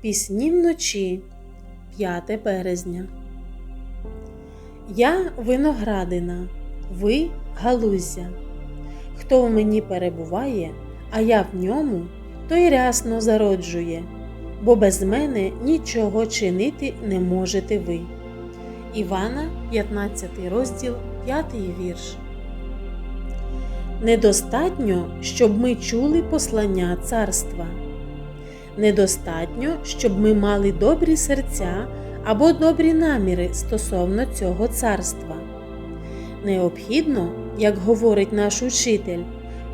Пісні вночі 5 березня. Я виноградина, ви галузя. Хто в мені перебуває, а я в ньому, той рясно зароджує, бо без мене нічого чинити не можете ви. Івана, 15 розділ, 5 вірш. Недостатньо, щоб ми чули послання царства. Недостатньо, щоб ми мали добрі серця або добрі наміри стосовно цього царства. Необхідно, як говорить наш учитель,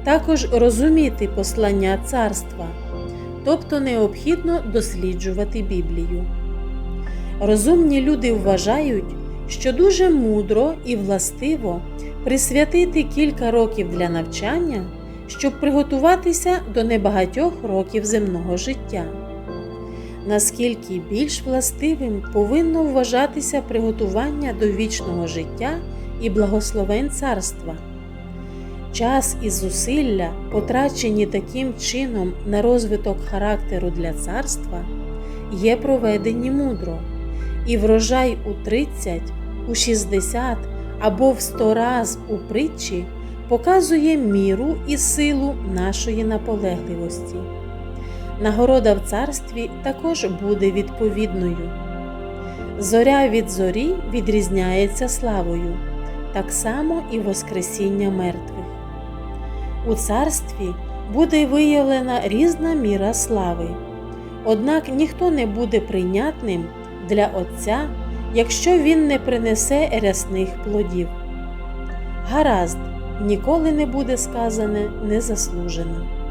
також розуміти послання царства, тобто необхідно досліджувати Біблію. Розумні люди вважають, що дуже мудро і властиво присвятити кілька років для навчання щоб приготуватися до небагатьох років земного життя. Наскільки більш властивим повинно вважатися приготування до вічного життя і благословень царства. Час і зусилля, потрачені таким чином на розвиток характеру для царства, є проведені мудро, і врожай у 30, у 60 або в 100 раз у притчі показує міру і силу нашої наполегливості. Нагорода в царстві також буде відповідною. Зоря від зорі відрізняється славою, так само і Воскресіння мертвих. У царстві буде виявлена різна міра слави, однак ніхто не буде прийнятним для Отця, якщо він не принесе рясних плодів. Гаразд, ніколи не буде сказане незаслужено.